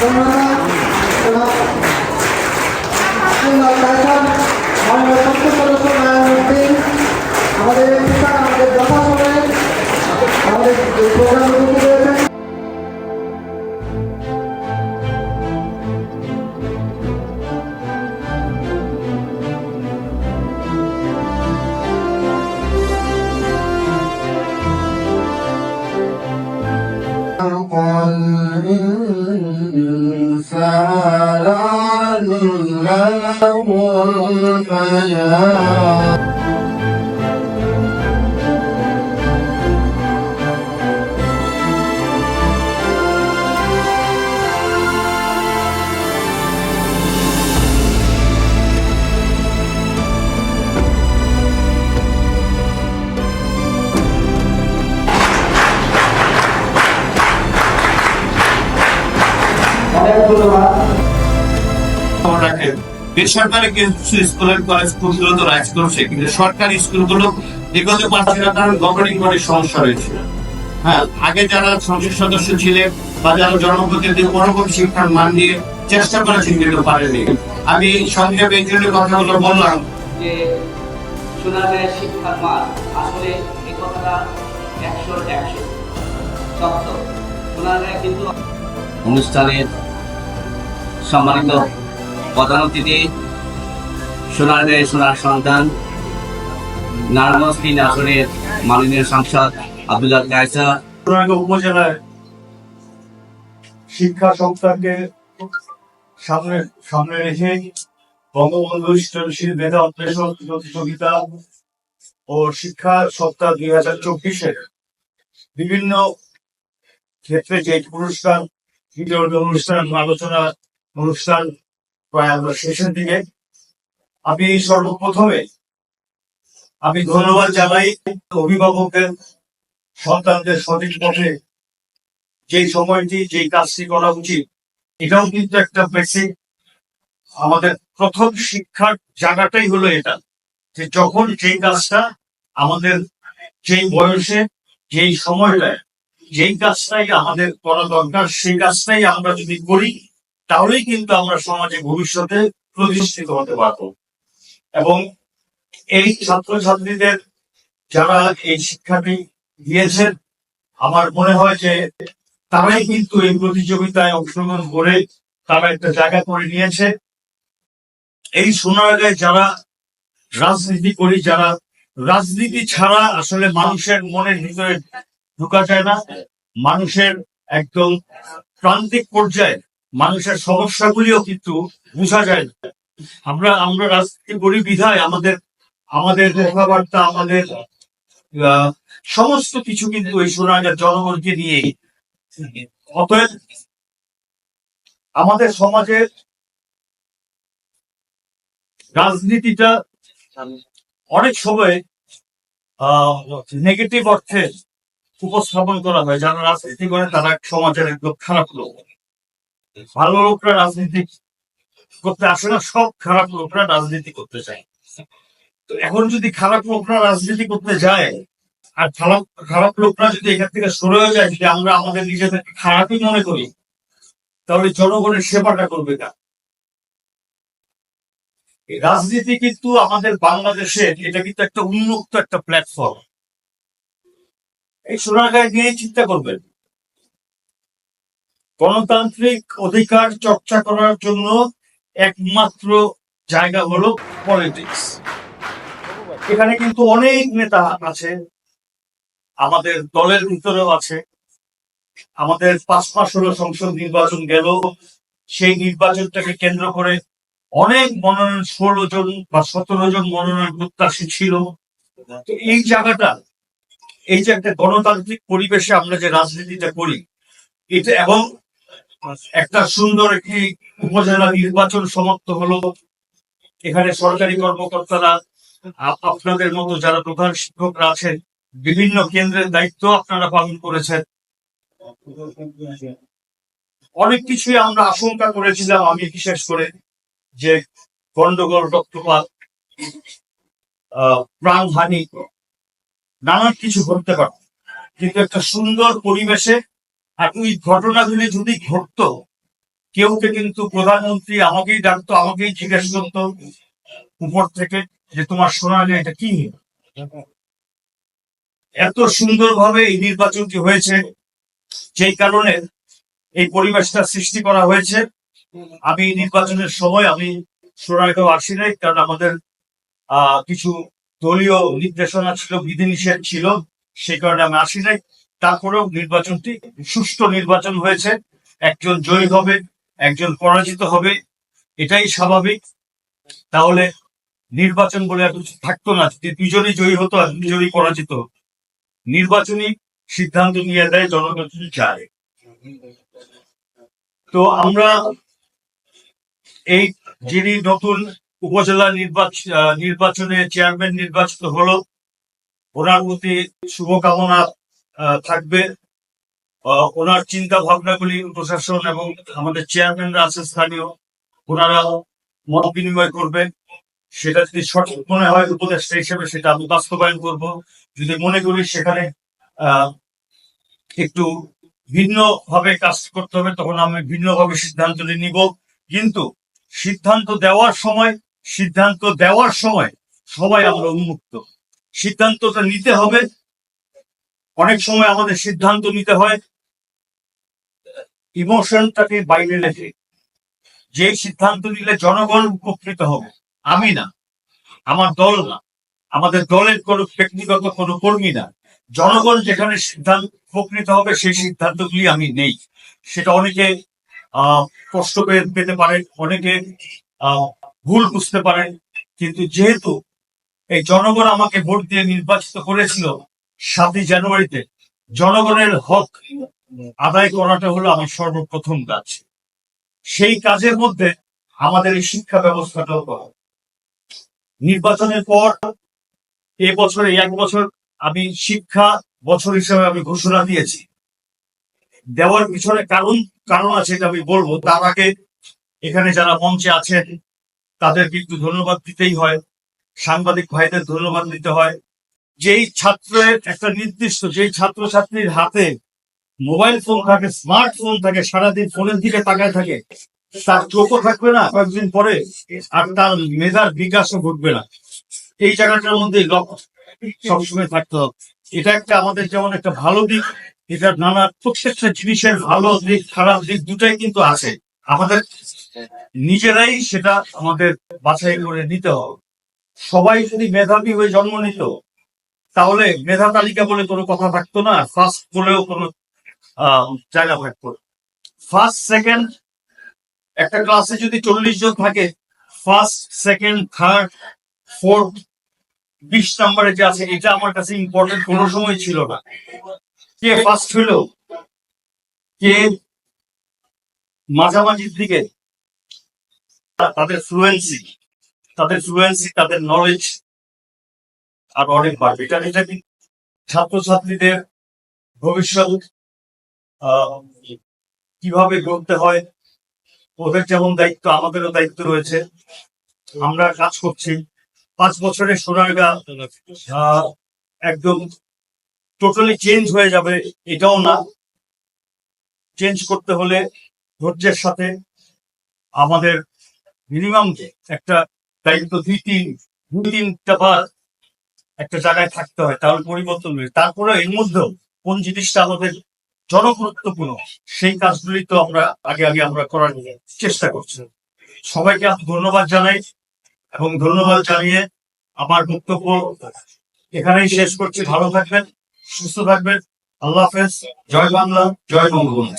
นะครับนะครับซึ่งเราใช้ท่าน অনেক ধন্যবাদ। রাখেন বেসরকারি কিছু স্কুলের কলেজ স্কুলগুলো রাইজ করছে কিন্তু সরকারি স্কুলগুলো এগোতে পারছে না কারণ গভর্নিং বডির সমস্যা রয়েছে। হ্যাঁ আগে যারা সংসদ সদস্য ছিলেন বা যারা জনপ্রতিনিধি কোনোরকম শিক্ষার মান দিয়ে চেষ্টা করেছেন কিন্তু পারেনি। আমি সংক্ষেপে এই জন্য কথাগুলো বললাম। যে সোনারের শিক্ষার মান আসলে এই কথাটা একশো একশো। সত্য। সোনারে কিন্তু অনুষ্ঠানের সম্মানিত প্রধান অতিথি, সোনারে সোনার সন্তান নারায়ণগঞ্জ আসনের মাননীয় সাংসদ আব্দুল্লাহ কায়সা। উপজেলায় শিক্ষা সপ্তাহকে সামনে সামনে রেখে বঙ্গবন্ধু সৃজনশীল মেধা অন্বেষণ প্রতিযোগিতা ও শিক্ষা সপ্তাহ দুই হাজার চব্বিশের বিভিন্ন ক্ষেত্রে যে পুরস্কার ভিডিও অনুষ্ঠান, আলোচনা অনুষ্ঠান প্রায় আমরা শেষের দিকে। আমি সর্বপ্রথমে আমি ধন্যবাদ জানাই অভিভাবকের সন্তানদের সঠিক পথে যে সময়টি, যে কাজটি করা উচিত, এটাও কিন্তু একটা বেসিক আমাদের প্রথম শিক্ষার জায়গাটাই হলো এটা, যে যখন যে কাজটা আমাদের যেই বয়সে, যেই সময়টায়, যেই কাজটাই আমাদের করা দরকার, সেই কাজটাই আমরা যদি করি তাহলেই কিন্তু আমরা সমাজে ভবিষ্যতে প্রতিষ্ঠিত হতে পারব। এবং এই ছাত্রছাত্রীদের যারা এই শিক্ষাটি দিয়েছেন, আমার মনে হয় যে তারাই কিন্তু এই প্রতিযোগিতায় অংশগ্রহণ করে তারা একটা জায়গা করে নিয়েছে। এই সোনারগাঁয় যারা রাজনীতি করি, যারা রাজনীতি ছাড়া আসলে মানুষের মনের ভিতরে ঢুকা যায় না। মানুষের একদম প্রান্তিক পর্যায়ে মানুষের সমস্যাগুলিও কিন্তু বোঝা যায় না। আমরা আমরা রাজনীতি করি বিধায় আমাদের আমাদের কথাবার্তা, আমাদের সমস্ত কিছু কিন্তু এই সোনারগাঁর জনগণকে নিয়ে। অতএব আমাদের সমাজের রাজনীতিটা অনেক সময় নেগেটিভ অর্থে উপস্থাপন করা হয়। যারা রাজনীতি করে তারা সমাজের একদম খারাপ লোক। ভালো লোকরা রাজনীতি করতে আসে না, সব খারাপ লোকরা রাজনীতি করতে চায়। তো এখন যদি খারাপ লোকরা রাজনীতি করতে যায়, আর খারাপ খারাপ লোকরা যদি এখান থেকে সরে হয়ে যায়, যদি আমরা আমাদের নিজেদেরকে খারাপই মনে করি, তাহলে জনগণের সেবাটা করবে না রাজনীতি কিন্তু আমাদের বাংলাদেশের এটা কিন্তু একটা উন্মুক্ত একটা প্ল্যাটফর্ম এই সোনারগাঁয় নিয়ে চিন্তা করবেন। গণতান্ত্রিক অধিকার চর্চা করার জন্য একমাত্র জায়গা হলো পলিটিক্স এখানে কিন্তু অনেক নেতা আছে, আমাদের দলের ভিতরেও আছে। আমাদের পাঁচ মাস হলো সংসদ নির্বাচন গেল, সেই নির্বাচনটাকে কেন্দ্র করে অনেক মনোনয়ন, ষোলো জন বা সতেরো জন মনোনয়ন প্রত্যাশী ছিল। তো এই জায়গাটা, এই যে একটা গণতান্ত্রিক পরিবেশে আমরা যে রাজনীতিটা করি, এটা এবং একটা সুন্দর একটি উপজেলা নির্বাচন সমাপ্ত হলো। এখানে সরকারি কর্মকর্তারা আপনাদের মতো যারা প্রধান শিক্ষকরা আছেন, বিভিন্ন কেন্দ্রের দায়িত্ব আপনারা পালন করেছেন। অনেক কিছুই আমরা আশঙ্কা করেছিলাম, আমি বিশেষ করে যে গন্ডগোল, রক্তপাত প্রাণহানি নানান কিছু ঘটতে পারে। কিন্তু একটা সুন্দর পরিবেশে আর ওই ঘটনাগুলি যদি ঘটতো কেউকে কিন্তু প্রধানমন্ত্রী আমাকেই ডাকতো, আমাকেই জিজ্ঞেস করতো উপর থেকে যে তোমার সোনালী এটা কি এত সুন্দরভাবে এই নির্বাচনটি হয়েছে, যেই কারণে এই পরিবেশটা সৃষ্টি করা হয়েছে। আমি নির্বাচনের সময় আমি সোনালীকেও আসি নাই, কারণ আমাদের কিছু দলীয় নির্দেশনা ছিল, বিধিনিষেধ ছিল, সেই কারণে আমি আসি নাই। তারপরেও নির্বাচনটি সুষ্ঠু নির্বাচন হয়েছে। একজন জয়ী হবে, একজন পরাজিত হবে, এটাই স্বাভাবিক। তাহলে নির্বাচন বলে আর কিছু থাকতো না যদি দুজনই জয়ী হতো আর দুজনই পরাজিত। নির্বাচনী সিদ্ধান্ত নিয়ে দেয় জনগণ চায়। তো আমরা এই যিনি নতুন উপজেলা নির্বাচন নির্বাচনে চেয়ারম্যান নির্বাচিত হলো, ওনার প্রতি শুভকামনা থাকবে। ওনার চিন্তা ভাবনাগুলি প্রশাসন এবং আমাদের চেয়ারম্যানরা আছে স্থানীয়। ওনারা মত বিনিময় করবে। সেটা যদি সঠিক মনে হয় উপদেষ্টা হিসেবে সেটা আমি বাস্তবায়ন করব। যদি মনে করি সেখানে একটু ভিন্ন ভাবে কাজ করতে হবে, তখন আমি ভিন্নভাবে সিদ্ধান্ত নিব। কিন্তু সিদ্ধান্ত দেওয়ার সময়, সিদ্ধান্ত দেওয়ার সময় সবাই আমরা উন্মুক্ত। সিদ্ধান্তটা নিতে হবে অনেক সময় আমাদের সিদ্ধান্ত নিতে হয়, ইমোশনটাকে বাইরে রেখে। যে সিদ্ধান্ত নিলে জনগণ উপকৃত হবে। আমি না, আমার দল না, আমাদের দলের কোনো ব্যক্তিগত কোনো কর্মী না। জনগণ যেখানে সিদ্ধান্ত, উপকৃত হবে সেই সিদ্ধান্তগুলি আমি নেই। সেটা অনেকে কষ্ট পেতে পারে অনেকে ভুল বুঝতে পারেন। কিন্তু যেহেতু এই জনগণ আমাকে ভোট দিয়ে নির্বাচিত করেছিল সাতই জানুয়ারিতে জনগণের হক আদায় করাটা হলো আমার সর্বপ্রথম কাজ। সেই কাজের মধ্যে আমাদের এই শিক্ষা ব্যবস্থাটাও করা। নির্বাচনের পর এ বছর, এক বছর আমি শিক্ষা বছর হিসেবে আমি ঘোষণা দিয়েছি। দেওয়ার পিছনে কারণ কারণ আছে এটা আমি বলব। তার আগে এখানে যারা মঞ্চে আছেন, তাদের কিন্তু ধন্যবাদ দিতেই হয়। সাংবাদিক ভাইদের ধন্যবাদ দিতে হয়। যেই ছাত্রের একটা নির্দিষ্ট যেই ছাত্রছাত্রীর হাতে মোবাইল ফোন থাকে, স্মার্টফোন থাকে, সারাদিন ফোনের দিকে তাকায় থাকে, তার চোখও থাকবে না কয়েকদিন পরে আর তার মেধার বিকাশও ঘটবে না। এই জায়গাটার মধ্যে সবসময় থাকতে হবে। এটা একটা আমাদের যেমন একটা ভালো দিক, এটা নানা প্রত্যেকটা জিনিসের ভালো দিক, খারাপ দিক দুটাই কিন্তু আছে। আমাদের নিজেরাই সেটা আমাদের বাছাই করে নিতে হবে। সবাই যদি মেধাবী হয়ে জন্ম নিত তাহলে মেধা তালিকা বলে কোনো কথা থাকতো না ফার্স্ট বলেও কোনো জায়গা থাকতো ফার্স্ট সেকেন্ড একটা ক্লাসে যদি চল্লিশ জন থাকে ফার্স্ট সেকেন্ড থার্ড ফোর্থ বিশ নম্বরে যে আছে, এটা আমার কাছে ইম্পর্টেন্ট কোনো সময় ছিল না। কে ফার্স্ট হলো? কে মাঝামাঝির দিকে? তাদের ফ্লুয়েন্সি তাদের ফ্লুয়েন্সি তাদের নলেজ আর অনেক বাড়বে এটা এটা ছাত্রছাত্রীদের ভবিষ্যৎ কীভাবে গড়তে হয়, ওদের যেমন দায়িত্ব, আমাদেরও দায়িত্ব রয়েছে। আমরা কাজ করছি। পাঁচ বছরের সোনারগা একদম টোটালি চেঞ্জ হয়ে যাবে এটাও না। চেঞ্জ করতে হলে ধৈর্যের সাথে আমাদের মিনিমাম একটা দায়িত্ব, দুই তিন, দুই তিনটা বার একটা জায়গায় থাকতে হয়, তাহলে পরিবর্তন হবে তারপরে এর মধ্যেও কোন জিনিসটা আমাদের জনগুরুত্বপূর্ণ, সেই কাজগুলি তো আমরা আগে আগে আমরা করার চেষ্টা করছি। সবাইকে ধন্যবাদ জানাই এবং ধন্যবাদ জানিয়ে আমার বক্তব্য এখানেই শেষ করছি। ভালো থাকবেন, সুস্থ থাকবেন। আল্লাহ হাফেজ। জয় বাংলা, জয় বঙ্গবন্ধু